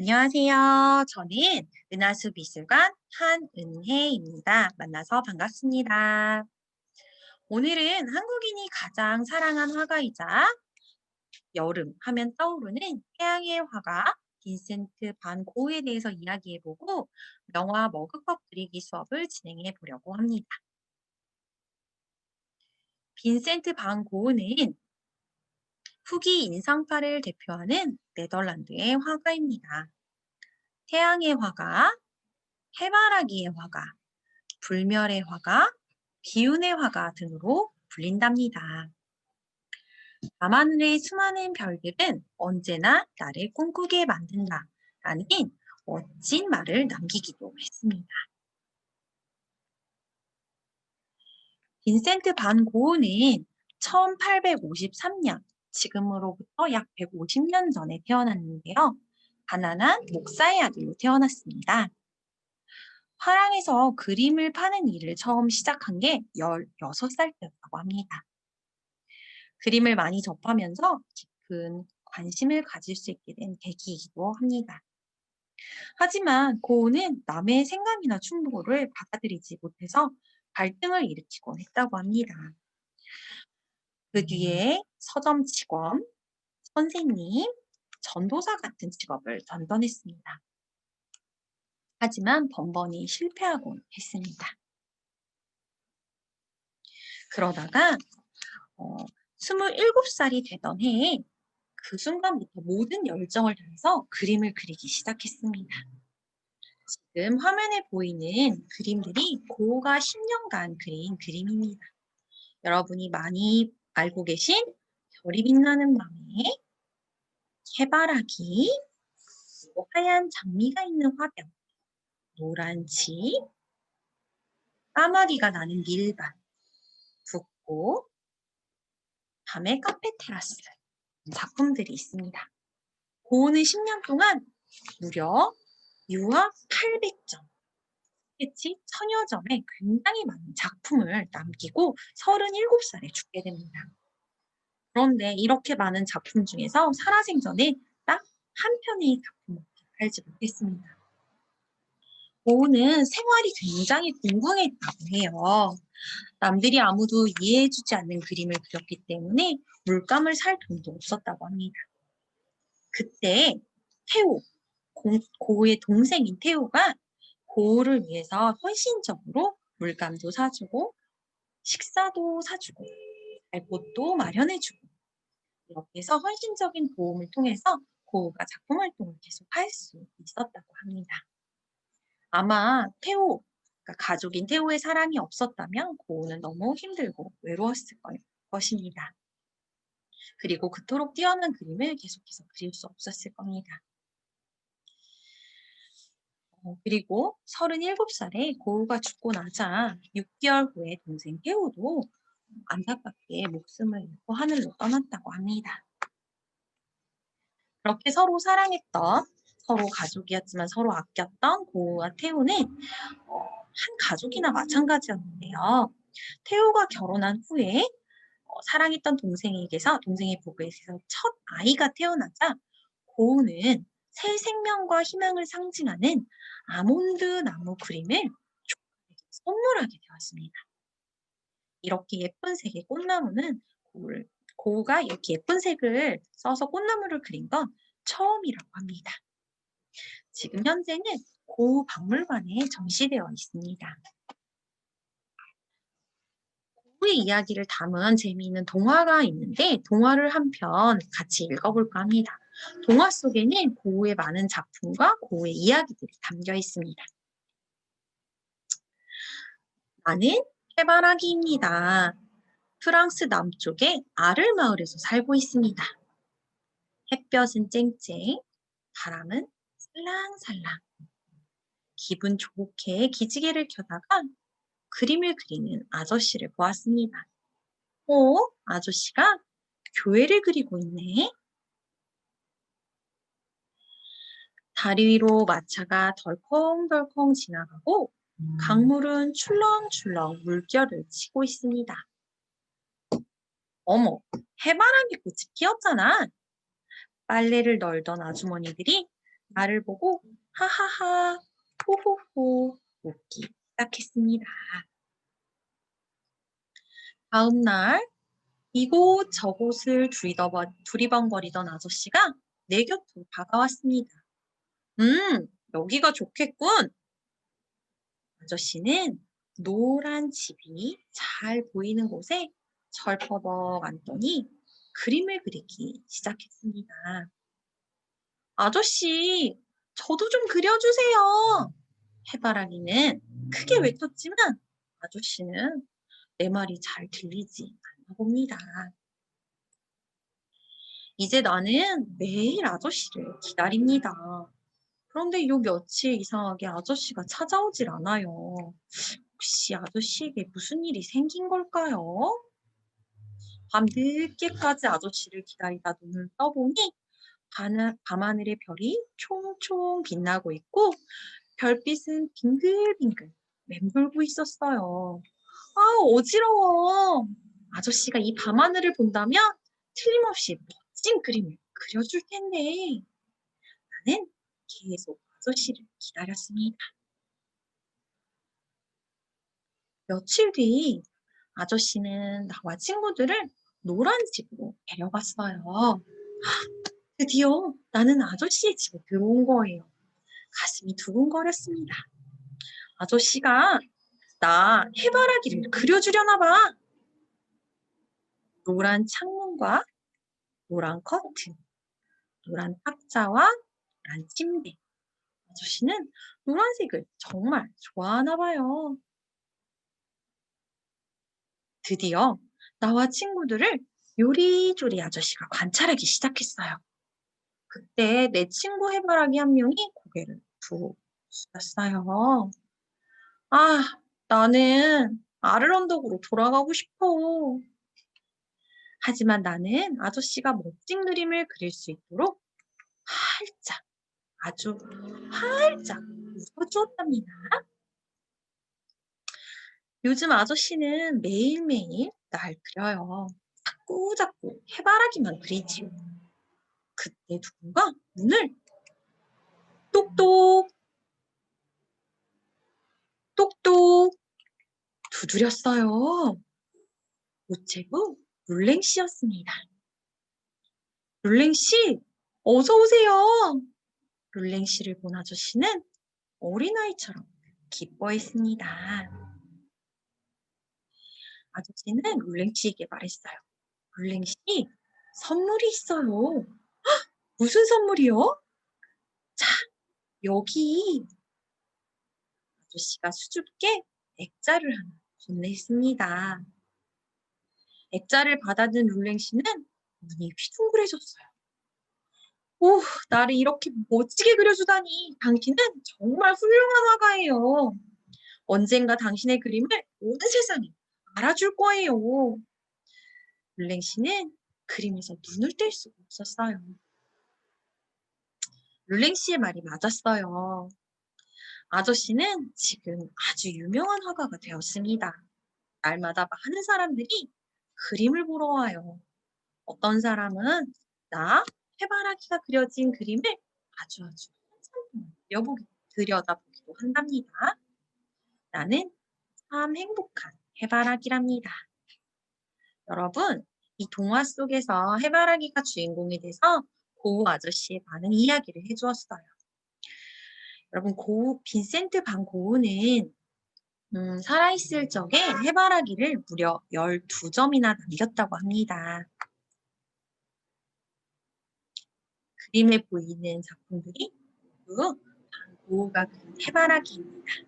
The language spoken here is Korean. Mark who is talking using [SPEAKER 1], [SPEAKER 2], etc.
[SPEAKER 1] 안녕하세요. 저는 은하수 미술관 한은혜입니다. 만나서 반갑습니다. 오늘은 한국인이 가장 사랑한 화가이자 여름 하면 떠오르는 태양의 화가 빈센트 반 고흐에 대해서 이야기해보고 명화 머그컵 그리기 수업을 진행해 보려고 합니다. 빈센트 반 고흐는 후기 인상파를 대표하는 네덜란드의 화가입니다. 태양의 화가, 해바라기의 화가, 불멸의 화가, 기운의 화가 등으로 불린답니다. 밤하늘의 수많은 별들은 언제나 나를 꿈꾸게 만든다 라는 멋진 말을 남기기도 했습니다. 빈센트 반 고흐는 1853년 지금으로부터 약 150년 전에 태어났는데요. 가난한 목사의 아들로 태어났습니다. 화랑에서 그림을 파는 일을 처음 시작한 게 16살 때였다고 합니다. 그림을 많이 접하면서 깊은 관심을 가질 수 있게 된 계기이기도 합니다. 하지만 고우는 남의 생각이나 충고를 받아들이지 못해서 갈등을 일으키곤 했다고 합니다. 그 뒤에 서점 직원, 선생님, 전도사 같은 직업을 전전했습니다. 하지만 번번이 실패하곤 했습니다. 그러다가 어, 27살이 되던 해에 그 순간부터 모든 열정을 다해서 그림을 그리기 시작했습니다. 지금 화면에 보이는 그림들이 고가 10년간 그린 그림입니다. 여러분이 많이 알고 계신 별이 빛나는 밤에 해바라기, 그리고 하얀 장미가 있는 화병, 노란 집, 까마귀가 나는 밀반, 붓고, 밤의 카페 테라스 작품들이 있습니다. 고은은 10년 동안 무려 유학 800점, 스케치 천여 점에 굉장히 많은 작품을 남기고 37살에 죽게 됩니다. 그런데 이렇게 많은 작품 중에서 살아생전에 딱 한 편의 작품을 팔지 못했습니다. 고우는 생활이 굉장히 공공했다고 해요. 남들이 아무도 이해해주지 않는 그림을 그렸기 때문에 물감을 살 돈도 없었다고 합니다. 그때 태호, 고우의 동생인 태호가 고우를 위해서 헌신적으로 물감도 사주고 식사도 사주고 곳도 마련해주고 이렇게 해서 헌신적인 도움을 통해서 고우가 작품 활동을 계속 할 수 있었다고 합니다. 아마 태호, 그러니까 가족인 태호의 사랑이 없었다면 고우는 너무 힘들고 외로웠을 것입니다. 그리고 그토록 뛰어난 그림을 계속해서 그릴 수 없었을 겁니다. 어, 그리고 37살에 고우가 죽고 나자 6개월 후에 동생 태호도 안타깝게 목숨을 잃고 하늘로 떠났다고 합니다. 그렇게 서로 사랑했던 서로 가족이었지만 서로 아꼈던 고우와 태우는 어, 한 가족이나 마찬가지였는데요. 태우가 결혼한 후에 어, 사랑했던 동생에게서 동생의 부부에서 첫 아이가 태어나자 고우는 새 생명과 희망을 상징하는 아몬드 나무 그림을 선물하게 되었습니다. 이렇게 예쁜 색의 꽃나무는 고우가 이렇게 예쁜 색을 써서 꽃나무를 그린 건 처음이라고 합니다. 지금 현재는 고우 박물관에 전시되어 있습니다. 고우의 이야기를 담은 재미있는 동화가 있는데 동화를 한 편 같이 읽어볼까 합니다. 동화 속에는 고우의 많은 작품과 고우의 이야기들이 담겨 있습니다. 나는 해바라기입니다. 프랑스 남쪽의 아를 마을에서 살고 있습니다. 햇볕은 쨍쨍, 바람은 살랑살랑. 기분 좋게 기지개를 켜다가 그림을 그리는 아저씨를 보았습니다. 어? 아저씨가 교회를 그리고 있네. 다리 위로 마차가 덜컹덜컹 지나가고 강물은 출렁출렁 물결을 치고 있습니다. 어머, 해바라기 꽃이 피었잖아. 빨래를 널던 아주머니들이 나를 보고 하하하 호호호 웃기 시작했습니다. 다음 날 이곳 저곳을 두리번거리던 아저씨가 내 곁으로 다가왔습니다. 음, 여기가 좋겠군. 아저씨는 노란 집이 잘 보이는 곳에 철퍼덕 앉더니 그림을 그리기 시작했습니다. 아저씨, 저도 좀 그려주세요. 해바라기는 크게 외쳤지만 아저씨는 내 말이 잘 들리지 않나 봅니다. 이제 나는 매일 아저씨를 기다립니다. 그런데 요 며칠 이상하게 아저씨가 찾아오질 않아요. 혹시 아저씨에게 무슨 일이 생긴 걸까요? 밤 늦게까지 아저씨를 기다리다 눈을 떠보니 밤하늘의 별이 총총 빛나고 있고 별빛은 빙글빙글 맴돌고 있었어요. 아, 어지러워. 아저씨가 이 밤하늘을 본다면 틀림없이 멋진 그림을 그려줄 텐데. 나는 계속 아저씨를 기다렸습니다. 며칠 뒤 아저씨는 나와 친구들을 노란 집으로 데려갔어요. 드디어 나는 아저씨의 집에 들어온 거예요. 가슴이 두근거렸습니다. 아저씨가 나 해바라기를 그려주려나 봐. 노란 창문과 노란 커튼, 노란 탁자와 노란 침대. 아저씨는 노란색을 정말 좋아하나 봐요. 드디어 나와 친구들을 요리조리 아저씨가 관찰하기 시작했어요. 그때 내 친구 해바라기 한 명이 고개를 푹 숙였어요. 아, 나는 아르런덕으로 돌아가고 싶어. 하지만 나는 아저씨가 멋진 그림을 그릴 수 있도록 활짝, 아주 활짝 웃어주었답니다. 요즘 아저씨는 매일매일 날 그려요. 자꾸 자꾸 해바라기만 그리지요. 그때 누군가 문을 똑똑 똑똑 두드렸어요. 우체부 룰랭 씨였습니다. 룰랭 씨, 어서 오세요. 룰랭 씨를 본 아저씨는 어린아이처럼 기뻐했습니다. 아저씨는 룰랭 씨에게 말했어요. 룰랭 씨, 선물이 있어요. 헉, 무슨 선물이요? 자, 여기 아저씨가 수줍게 액자를 하나 건넸습니다. 액자를 받아든 룰랭 씨는 눈이 휘둥그레졌어요. 오, 나를 이렇게 멋지게 그려주다니 당신은 정말 훌륭한 화가예요. 언젠가 당신의 그림을 온 세상이 알아줄 거예요. 룰랭 씨는 그림에서 눈을 뗄 수가 없었어요. 룰랭 씨의 말이 맞았어요. 아저씨는 지금 아주 유명한 화가가 되었습니다. 날마다 많은 사람들이 그림을 보러 와요. 어떤 사람은 나 해바라기가 그려진 그림을 아주 아주 한참 동안 들여보기, 들여다보기도 한답니다. 나는 참 행복한 해바라기랍니다. 여러분, 이 동화 속에서 해바라기가 주인공이 돼서 고우 아저씨의 많은 이야기를 해주었어요. 여러분 고우 빈센트 반 고우는 음, 살아있을 적에 해바라기를 무려 12점이나 남겼다고 합니다. 그림에 보이는 작품들이 모두 반 고우가 그린 해바라기입니다.